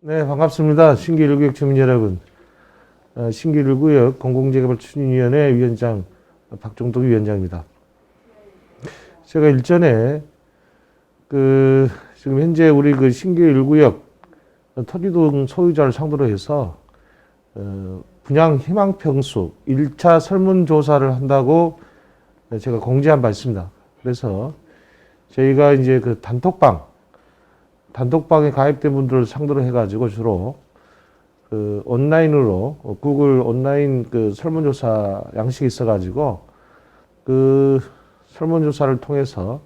네, 반갑습니다. 신기 1구역 주민 여러분. 어, 신기 1구역 공공재개발 추진위원회 위원장 박종덕 위원장입니다. 제가 일전에 그 지금 현재 우리 그 신기 1구역 토지동 소유자를 상대로 해서 어, 분양 희망 평수 1차 설문 조사를 한다고 제가 공지한 바 있습니다. 그래서 저희가 이제 그 단톡방 단톡방에 가입된 분들을 상대로 해가지고 주로 그 온라인으로 어, 구글 온라인 그 설문조사 양식이 있어가지고 그 설문조사를 통해서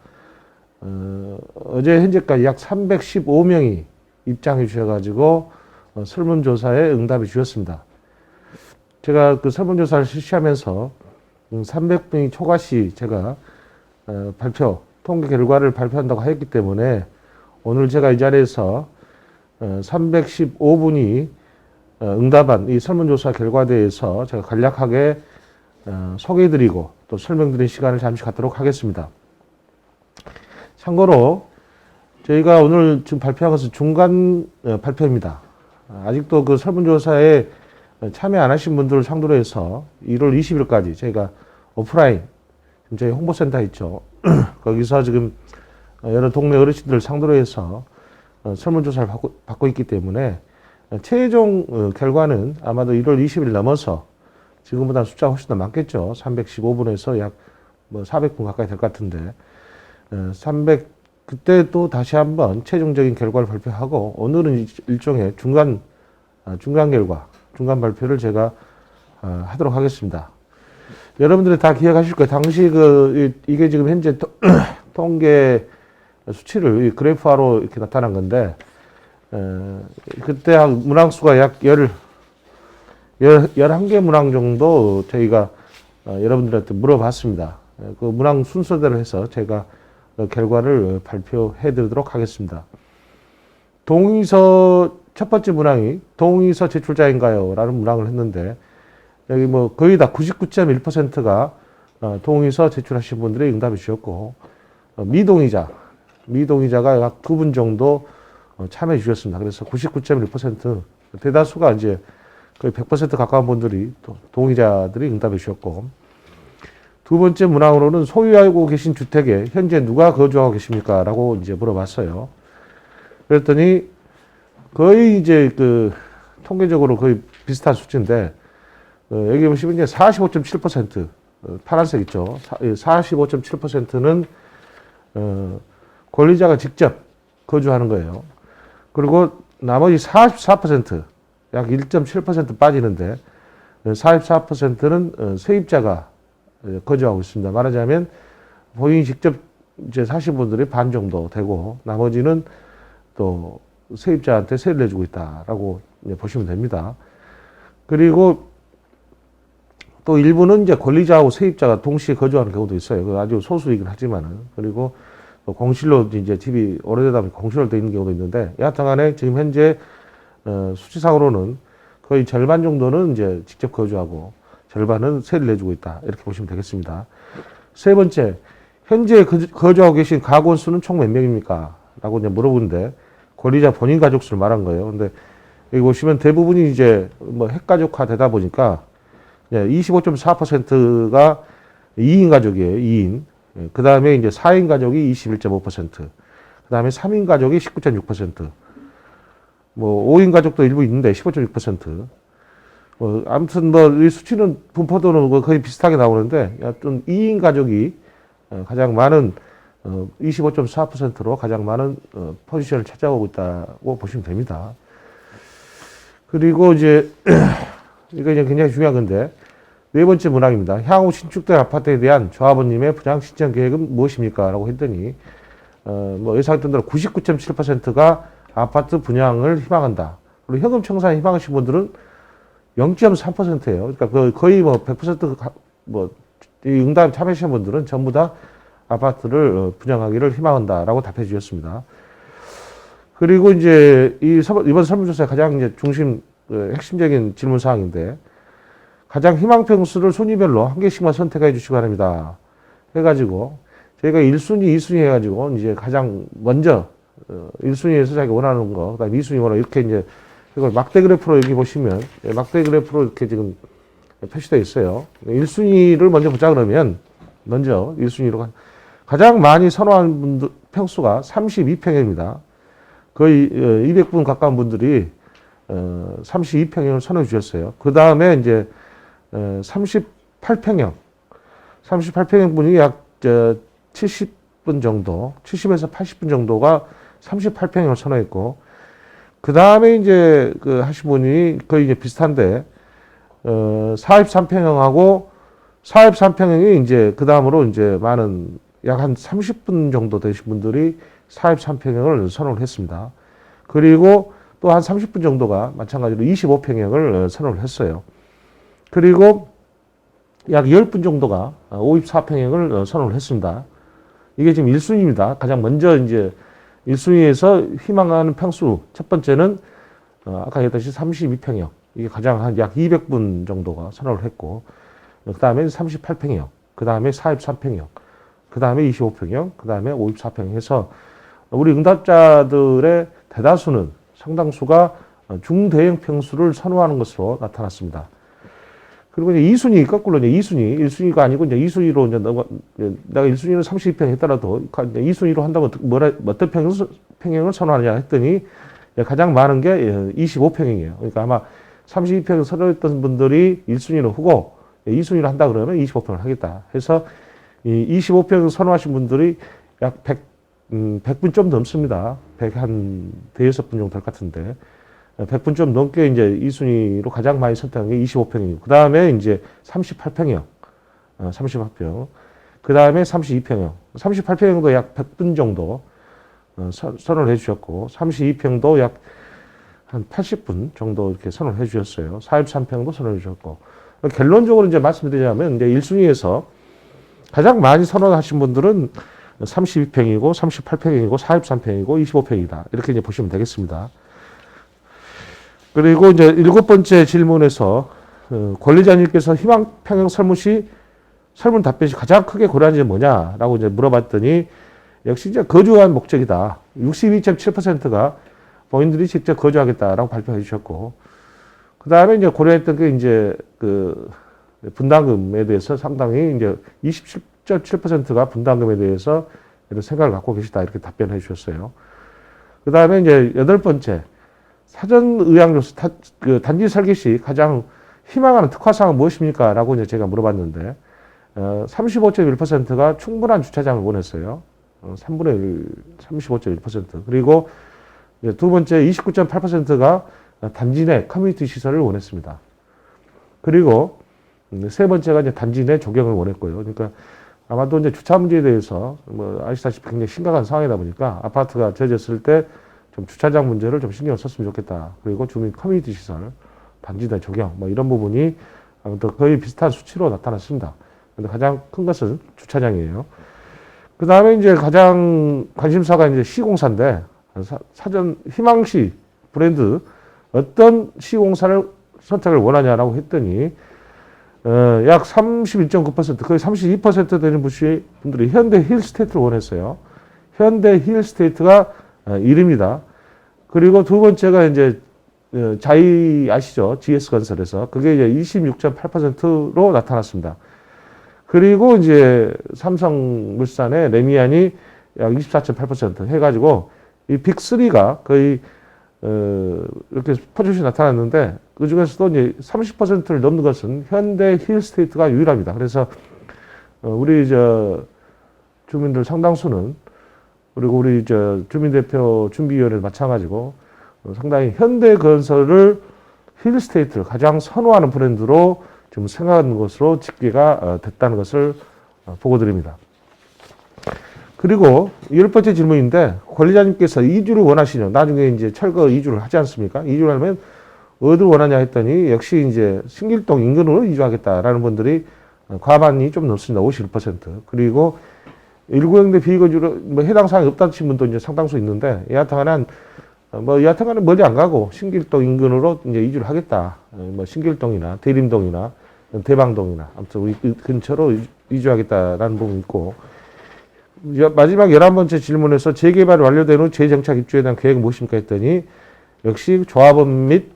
어, 어제 현재까지 약 315명이 입장해 주셔가지고 어, 설문조사에 응답해 주셨습니다. 제가 그 설문조사를 실시하면서 300명이 초과시 제가 어, 발표 통계 결과를 발표한다고 했기 때문에 오늘 제가 이 자리에서 315분이 어, 응답한 이 설문조사 결과에 대해서 제가 간략하게 어, 소개해드리고 또 설명드리는 시간을 잠시 갖도록 하겠습니다. 참고로 저희가 오늘 지금 발표한 것은 중간 어, 발표입니다. 아직도 그 설문조사에 참여 안 하신 분들을 상대로 해서 1월 20일까지 저희가 오프라인 지금 저희 홍보센터 있죠. 거기서 지금 여러 동네 어르신들을 상대로 해서 어, 설문조사를 받고, 받고 있기 때문에 최종 어, 결과는 아마도 1월 20일 넘어서 지금보다 숫자가 훨씬 더 많겠죠. 315분에서 약 뭐 400분 가까이 될 것 같은데 300 그때 또 다시 한번 최종적인 결과를 발표하고 오늘은 일종의 중간 아, 중간 결과 중간 발표를 제가 어, 하도록 하겠습니다. 여러분들이 다 기억하실 거예요. 당시 그 이게 지금 현재 통계 수치를 이 그래프화로 이렇게 나타난 건데 어, 그때 한 문항수가 약 열, 열, 11개 문항 정도 저희가 어, 여러분들한테 물어봤습니다. 그 문항 순서대로 해서 제가 그 결과를 발표해 드리도록 하겠습니다. 동의서 첫 번째 문항이 동의서 제출자인가요? 라는 문항을 했는데 여기 뭐 거의 다 99.1%가 어, 동의서 제출하신 분들이 응답해 주셨고 어, 미동의자 미동의자가 약 두 분 정도 어, 참여해 주셨습니다. 그래서 99.1% 대다수가 이제 거의 100% 가까운 분들이 또 동의자들이 응답해 주셨고 두 번째 문항으로는 소유하고 계신 주택에 현재 누가 거주하고 계십니까? 라고 이제 물어봤어요. 그랬더니 거의 이제 그 통계적으로 거의 비슷한 수치인데 어, 여기 보시면 이제 45.7% 어, 파란색 있죠. 45.7%는 어, 권리자가 직접 거주하는 거예요. 그리고 나머지 44%, 약 1.7% 빠지는데 44%는 어, 세입자가 어, 거주하고 있습니다. 말하자면 본인이 직접 이제 사신 분들이 반 정도 되고 나머지는 또 세입자한테 세를 내주고 있다라고 보시면 됩니다. 그리고 또 일부는 이제 권리자하고 세입자가 동시에 거주하는 경우도 있어요. 그 아주 소수이긴 하지만은 그리고 또 공실로 이제 집이 오래되다 보니 공실로 되어 있는 경우도 있는데 여하튼간에 지금 현재 어, 수치상으로는 거의 절반 정도는 이제 직접 거주하고 절반은 세를 내주고 있다 이렇게 보시면 되겠습니다. 세 번째 현재 거주하고 계신 가구 수는 총 몇 명입니까? 라고 이제 물어보는데 권리자 본인 가족 수를 말한 거예요. 근데 여기 보시면 대부분이 이제 뭐 핵가족화 되다 보니까 25.4%가 2인 가족이에요. 2인. 그 다음에 이제 4인 가족이 21.5%. 그 다음에 3인 가족이 19.6%. 뭐 5인 가족도 일부 있는데 15.6%. 뭐 아무튼 뭐 이 수치는 분포도는 뭐 거의 비슷하게 나오는데 여튼 2인 가족이 어, 가장 많은 25.4%로 가장 많은 어, 포지션을 차지하고 있다고 보시면 됩니다. 그리고 이제 이거 이제 굉장히 중요한 건데 네 번째 문항입니다. 향후 신축될 아파트에 대한 조합원님의 분양 신청 계획은 무엇입니까? 라고 했더니 어, 뭐 예상했던 대로 99.7%가 아파트 분양을 희망한다. 그리고 현금 청산 희망하신 분들은 0.3%예요. 그러니까 거의 뭐 100%뭐 응답 참여하신 분들은 전부 다 아파트를 어, 분양하기를 희망한다라고 답해 주셨습니다. 그리고 이제 이 이번 설문조사의 가장 이제 중심 그 핵심적인 질문 사항인데 가장 희망 평수를 순위별로 한 개씩만 선택해 주시기 바랍니다. 해가지고 저희가 1순위, 2순위 해가지고 이제 가장 먼저 어, 1순위에서 자기가 원하는 거, 그다음 2순위 원하는 이렇게 이제 이걸 막대 그래프로 여기 보시면 예, 막대 그래프로 이렇게 지금 표시되어 있어요. 1순위를 먼저 보자 그러면 먼저 1순위로 가, 가장 많이 선호하는 분들 평수가 32평입니다. 거의 200분 가까운 분들이 어, 32평형을 선호해 주셨어요. 그 다음에 이제 어, 38평형, 38평형 분이 약 저, 70분 정도, 70에서 80분 정도가 38평형을 선호했고, 그 다음에 이제 그 하신 분이 거의 이제 비슷한데, 어, 43평형하고 43평형이 이제 그 다음으로 이제 많은 약 한 30분 정도 되신 분들이 43평형을 선호를 했습니다. 그리고 또 한 30분 정도가 마찬가지로 25평형을 선호를 했어요. 그리고 약 10분 정도가 54평형을 선호를 했습니다. 이게 지금 1순위입니다. 가장 먼저 이제 1순위에서 희망하는 평수 첫 번째는 어, 아까 얘기했듯이 32평형. 이게 가장 한 약 200분 정도가 선호를 했고 그 다음에 38평형, 그 다음에 43평형, 그 다음에 25평형, 그 다음에 54평형 해서 우리 응답자들의 대다수는 상당수가 중대형 평수를 선호하는 것으로 나타났습니다. 그리고 이제 2순위, 거꾸로 이제 2순위, 1순위가 아니고 이제 2순위로 이제 넘어, 내가 1순위는 32평 했더라도 2순위로 한다면 뭐라, 어떤 평형을, 평형을 선호하느냐 했더니 가장 많은 게 25평형이에요. 그러니까 아마 32평 선호했던 분들이 1순위로 후고 2순위로 한다 그러면 25평을 하겠다. 해서 이 25평 선호하신 분들이 약 100, 음, 100분 좀 넘습니다. 100한 대여섯 분 정도 될 것 같은데. 100분 좀 넘게 이제 2순위로 가장 많이 선택한 게 25평이고, 그 다음에 이제 38평형, 어, 38평. 그 다음에 32평형. 38평형도 약 100분 정도 어, 서, 선언을 해주셨고, 32평도 약 한 80분 정도 이렇게 선언을 해주셨어요. 43평도 선언해 주셨고. 결론적으로 이제 말씀드리자면, 이제 1순위에서 가장 많이 선언하신 분들은 32평이고, 38평이고, 43평이고, 25평이다. 이렇게 이제 보시면 되겠습니다. 그리고 이제 일곱 번째 질문에서 어, 권리자님께서 희망평형 설문 시 설문 답변 시 가장 크게 고려한 점이 뭐냐라고 이제 물어봤더니 역시 이제 거주한 목적이다. 62.7%가 본인들이 직접 거주하겠다라고 발표해 주셨고, 그 다음에 이제 고려했던 게 이제 그 분담금에 대해서 상당히 이제 27.7%가 분담금에 대해서 이런 생각을 갖고 계시다 이렇게 답변해 주셨어요. 그 다음에 이제 여덟 번째 사전 의학로서 그 단지 설계 시 가장 희망하는 특화사항은 무엇입니까? 라고 이제 제가 물어봤는데, 어, 35.1%가 충분한 주차장을 원했어요. 어, 3분의 1, 35.1%. 그리고 두 번째 29.8%가 단지 내 커뮤니티 시설을 원했습니다. 그리고 세 번째가 이제 단지 내 조경을 원했고요. 그러니까 아마도 이제 주차 문제에 대해서 뭐 아시다시피 굉장히 심각한 상황이다 보니까 아파트가 젖었을 때 좀 주차장 문제를 좀 신경을 썼으면 좋겠다. 그리고 주민 커뮤니티 시설, 내 조경, 뭐 이런 부분이 아무튼 거의 비슷한 수치로 나타났습니다. 근데 가장 큰 것은 주차장이에요. 그 다음에 이제 가장 관심사가 이제 시공사인데, 사, 전 희망시 브랜드 어떤 시공사를 선택을 원하냐라고 했더니, 어, 약 31.9%, 거의 32% 되는 분들이 현대 힐스테이트를 원했어요. 현대 힐스테이트가 어, 1위입니다. 그리고 두 번째가 이제 어, 자이 아시죠? GS건설에서 그게 이제 26.8%로 나타났습니다. 그리고 이제 삼성물산의 레미안이 약 24.8% 해가지고 이 빅3가 거의 어, 이렇게 포지션이 나타났는데 그 중에서도 이제 30%를 넘는 것은 현대 힐스테이트가 유일합니다. 그래서 어, 우리 저 주민들 상당수는 그리고 우리 저 주민대표 준비위원회 마찬가지고 상당히 현대 건설을 힐스테이트를 가장 선호하는 브랜드로 좀 생각하는 것으로 집계가 됐다는 것을 보고 드립니다. 그리고 열 번째 질문인데 권리자님께서 이주를 원하시냐 나중에 이제 철거 이주를 하지 않습니까? 이주를 하면 어디를 원하냐 했더니 역시 이제 신길동 인근으로 이주하겠다라는 분들이 과반이 좀 넘습니다. 51%. 그리고 일구형대 비거주로 뭐 해당 사항이 없다는 분도 이제 상당수 있는데 여하튼간에 뭐 여하튼간에 멀리 안 가고 신길동 인근으로 이제 이주를 하겠다. 뭐 신길동이나 대림동이나 대방동이나 아무튼 우리 근처로 이주하겠다라는 부분이 있고 여- 마지막 11번째 질문에서 재개발이 완료된 후 재정착 입주에 대한 계획은 무엇입니까 했더니 역시 조합원 및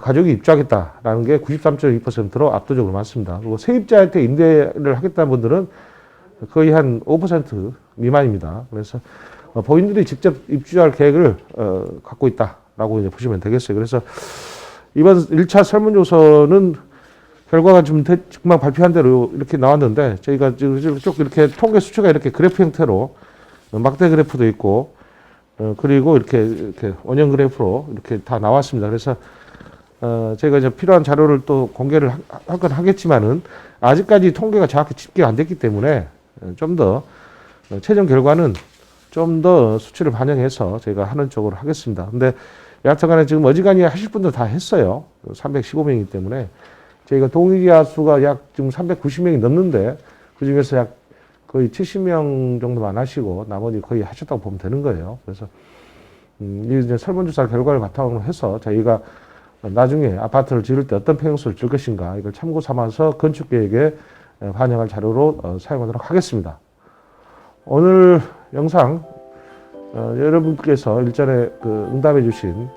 가족이 입주하겠다라는 게 93.2%로 압도적으로 많습니다. 그리고 세입자한테 임대를 하겠다는 분들은 거의 한 5% 미만입니다. 그래서 어, 본인들이 직접 입주할 계획을 어, 갖고 있다라고 이제 보시면 되겠어요. 그래서 이번 1차 설문조사는 결과가 좀 대- 금방 발표한 대로 이렇게 나왔는데 저희가 지금 쭉 이렇게 통계 수치가 이렇게 그래프 형태로 어, 막대 그래프도 있고 어, 그리고 이렇게 이렇게 원형 그래프로 이렇게 다 나왔습니다. 그래서 어, 저희가 이제 필요한 자료를 또 공개를 하- 하건 하겠지만은 아직까지 통계가 정확히 집계가 안 됐기 때문에 좀 더 최종 결과는 좀 더 수치를 반영해서 저희가 하는 쪽으로 하겠습니다. 근데 여하튼간에 지금 어지간히 하실 분들 다 했어요. 315명이기 때문에 저희가 동의자 수가 약 지금 390명이 넘는데 그 중에서 약 거의 70명 정도만 하시고 나머지 거의 하셨다고 보면 되는 거예요. 그래서 음, 이 이제 설문조사 결과를 바탕으로 해서 저희가 나중에 아파트를 지을 때 어떤 평수를 줄 것인가 이걸 참고 삼아서 건축 계획에 어, 반영할 자료로 어, 사용하도록 하겠습니다. 오늘 영상 어, 여러분께서 일전에 그 응답해 주신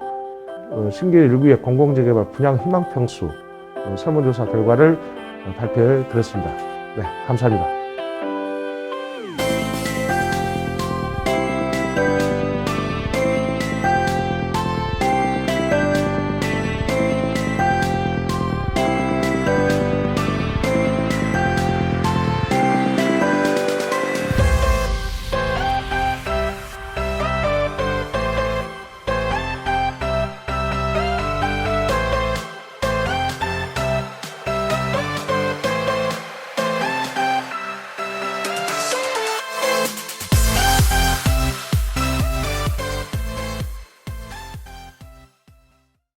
어, 신길 1구의 공공재개발 분양 희망평수 어, 설문조사 결과를 어, 발표해 드렸습니다. 네, 감사합니다.